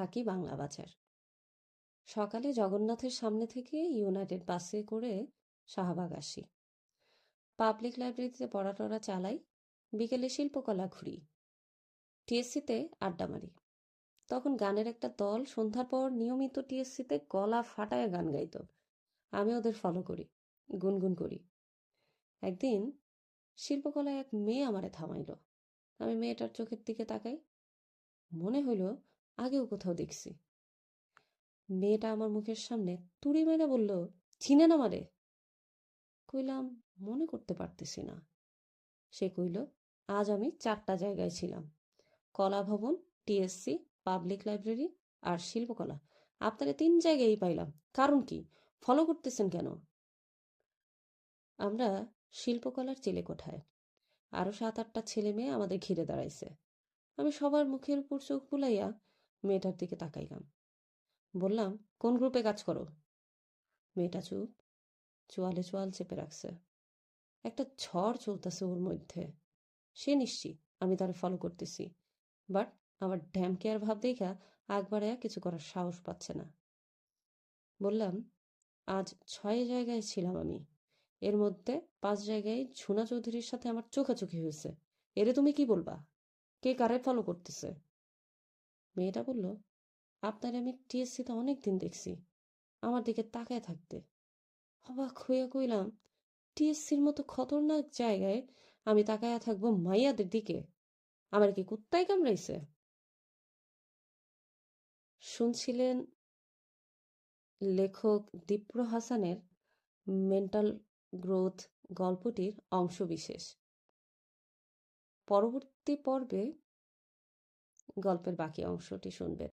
থাকি বাংলা বাজার। সকালে জগন্নাথের সামনে থেকে ইউনাইটেড বাসে করে শাহবাগ আসি। পাবলিক লাইব্রেরিতে পড়া টড়া চালাই, বিকেলে শিল্পকলা ঘুরি। টিএসসিতে আড্ডা মারি। তখন গানের একটা দল সন্ধ্যার পর নিয়মিত টিএসসিতে গলা ফাটায় গান গাইত। আমি ওদের ফলো করি, গুনগুন করি। একদিন শিল্পকলায় এক মেয়ে আমারে থামাইল। আমি মেয়েটার চোখের দিকে তাকাই। মনে হইল আগেও কোথাও দেখছি। মেয়েটা আমার মুখের সামনে তুড়ি মেরে বলল চিনে না মারে কইলাম, মনে করতে পারতেছি না। সে কইল, আজ আমি চারটা জায়গায় ছিলাম। কলা ভবন টিএসসি পাবলিক লাইব্রেরি আর শিল্পকলা। আপনারা তিন জায়গায় পাইলাম। কারণ কি? ফলো করতেছেন কেন? আমরা শিল্পকলার চেলে কোঠায়। আরও সাত আটটা ছেলে মেয়ে আমাদের ঘিরে দাঁড়াইছে। আমি সবার মুখের উপর চোখ বুলাইয়া মেয়েটার দিকে তাকাইলাম। বললাম, কোন গ্রুপে কাজ করো? মেয়েটা চুপ, চোয়ালে চোয়াল চেপে রাখছে। একটা ঝড় চলতেছে ওর মধ্যে। সে নিশ্চিত আমি তার ফলো করতেছি। বাট আমার ড্যাম কেয়ার ভাব দেখা আগ কিছু করার সাহস পাচ্ছে না। বললাম, আজ ছয় জায়গায় ছিলাম আমি। এর মধ্যে পাঁচ জায়গায় ঝুনা চৌধুরীর সাথে আমার চোখাচোখি হয়েছে। এরে তুমি কি বলবা? কে কারে ফলো করতেছে? মেয়েটা বলল, আপনার আমি টিএসসিতে অনেক দিন দেখছি। আমার দিকে তাকায় থাকতে। অবাক হইয়া কইলাম টিএসসির মতো খতরনাক জায়গায় আমি তাকায়া থাকব মাইয়াদের দিকে। আমার কি কুত্তায় কামড়াইছে? শুনছিলেন লেখক দীপ্র হাসানের মেন্টাল গ্রোথ গল্পটির অংশবিশেষ। পরবর্তী পর্বে গল্পের বাকি অংশটি শুনবেন।